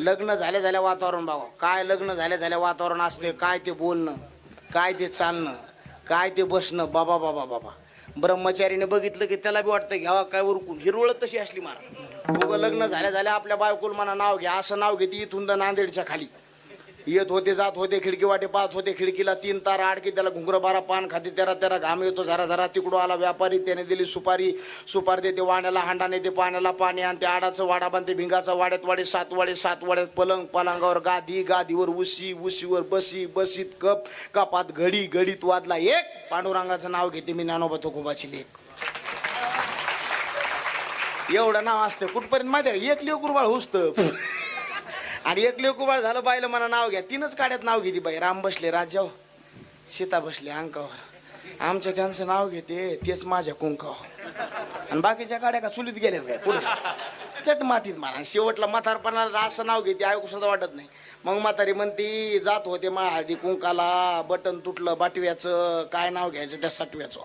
लग्न झाल्या झाल्या वातावरण बघा. काय लग्न झाल्या झाल्या वातावरण असते काय ते बोलणं काय ते चालणं काय ते बसणं बाबा बाबा बाबा. ब्रह्मचारीने बघितलं की त्याला बी वाटतं घ्यावा काय उरकून हिरवळत तशी असली मारा. उगं लग्न झाल्या झाल्या आपल्या बायकोल म्हणा नाव घ्या असं नाव घेते इथून तर नांदेडच्या खाली. येत होते जात होते खिडकी वाटे पाहत होते खिडकीला तीन तारा आडकी त्याला घुंगर बारा पान खाते त्याला त्याला घाम येतो झरा झरा तिकडून आला व्यापारी त्याने दिली सुपारी सुपारी देते वाण्याला हांडा नेते पाण्याला पाणी आणते आडाचं वाडा बांधते भिंगाचा वाड्यात वाडे सात वाडे सात वाड्यात पलंग पलंगावर गादी गादीवर उशी उशीवर बसी बसीत कप कपात घडी घडीत वादला. एक पांडुरंगाचं नाव घेते मी ज्ञानोबा तुकोबाची लेख. एवढं नाव असतं कुठपर्यंत माहिती आहे एक लेकरू बाळ हुसतं. आणि एक लेकुबाळ झालं बाईला मला नाव घ्या. तीनच काड्यात नाव घेते बाई. राम बसले राजाव सीता बसले अंकावर. आमच्या त्यांचं नाव घेते तेच माझ्या कुंकावर. आणि बाकीच्या काड्या का चुलीत गेल्यात काय पुढे. चट मातीत मारा शेवटला म्हातारपणाला असं नाव घेते आयोग सुद्धा वाटत नाही. मग म्हातारी म्हणती जात होते मा हळदी कुंकाला बटन तुटलं बाटव्याचं काय नाव घ्यायचं त्या साठव्याचं